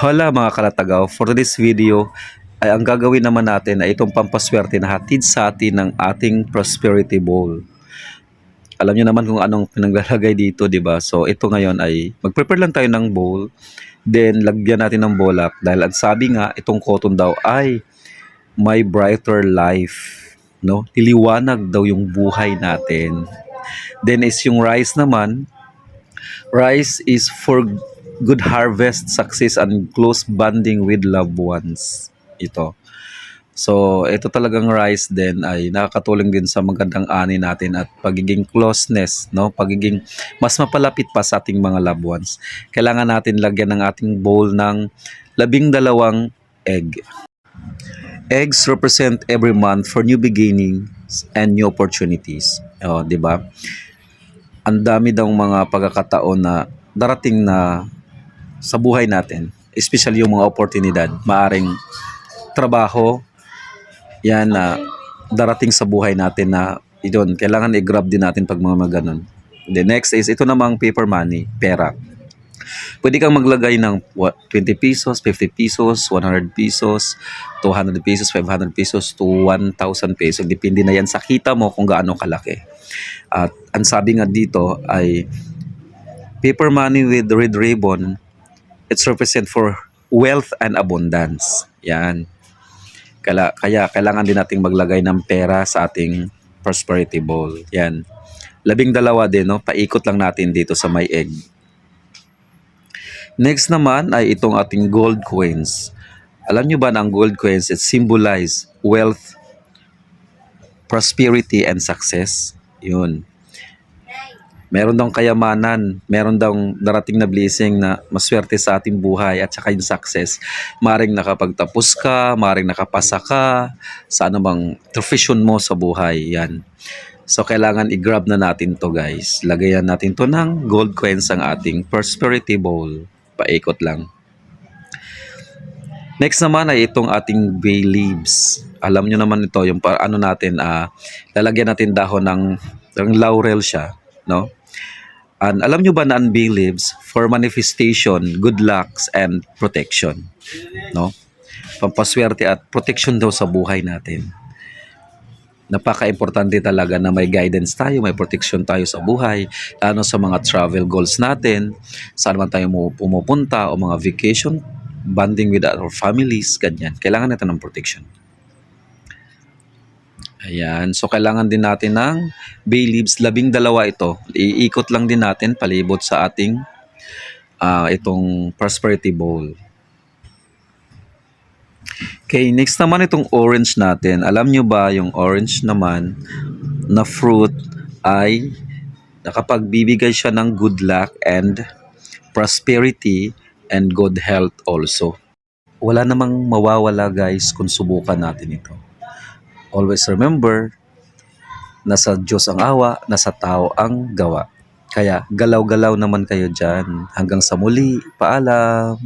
Hala mga kalatagaw, for this video ay ang gagawin naman natin ay itong pampaswerte na hatid sa atin ng ating prosperity bowl. Alam niyo naman kung anong pinaglalagay dito, di ba? So ito ngayon ay mag-prepare lang tayo ng bowl, then lagyan natin ng bolak dahil ang sabi nga itong cotton daw ay my brighter life, no? Liliwanag daw yung buhay natin. Then is yung rice naman, rice is for good harvest, success, and close bonding with loved ones. Ito. So, ito talagang rice din ay nakakatulong din sa magandang ani natin at pagiging closeness, no? Pagiging mas mapalapit pa sa ating mga loved ones. Kailangan natin lagyan ng ating bowl ng labing dalawang egg. Eggs represent every month for new beginnings and new opportunities. Oh, 'di ba? Ang dami daw mga pagkakataon na darating na sa buhay natin, especially yung mga oportunidad, maaring trabaho, yan na darating sa buhay natin na yun, kailangan i-grab din natin pag mga ganun. The next is, ito namang paper money, pera. Pwede kang maglagay ng what, 20 pesos, 50 pesos, 100 pesos, 200 pesos, 500 pesos to 1,000 pesos. Depende na yan sa kita mo kung gaano kalaki. At ang sabi nga dito ay paper money with red ribbon, it's represent for wealth and abundance. Yan. Kaya, kaya kailangan din nating maglagay ng pera sa ating prosperity bowl. Yan. Labing dalawa din, no? Paikot lang natin dito sa may egg. Next naman ay itong ating gold coins. Alam nyo ba na ang gold coins, it symbolize wealth, prosperity, and success? Yun. Meron daw kayamanan, meron daw darating na blessing na maswerte sa ating buhay at saka yung success. Maring nakapagtapos ka, maring nakapasa ka, sa anumang profession mo sa buhay. Yan. So, kailangan i-grab na natin to guys. Lagayan natin to ng gold coins ang ating prosperity bowl. Paikot lang. Next naman ay itong ating bay leaves. Alam nyo naman ito, yung para ano natin, ah, lalagyan natin dahon ng, ng laurel siya, no? And alam nyo ba na bay leaves for manifestation, good lucks, and protection, no? Pampaswerte at protection daw sa buhay natin. Napaka-importante talaga na may guidance tayo, may protection tayo sa buhay, lalo sa mga travel goals natin, saan man tayo pumupunta o mga vacation, bonding with our families, ganyan. Kailangan natin ng protection. Ayan. So, kailangan din natin ng bay leaves. Labing dalawa ito. Iikot lang din natin palibot sa ating ah, itong prosperity bowl. Okay, next naman itong orange natin. Alam nyo ba yung orange naman na fruit ay nakapagbibigay siya ng good luck and prosperity and good health also. Wala namang mawawala guys kung subukan natin ito. Always remember, nasa Diyos ang awa, nasa tao ang gawa. Kaya galaw-galaw naman kayo dyan. Hanggang sa muli, paalam!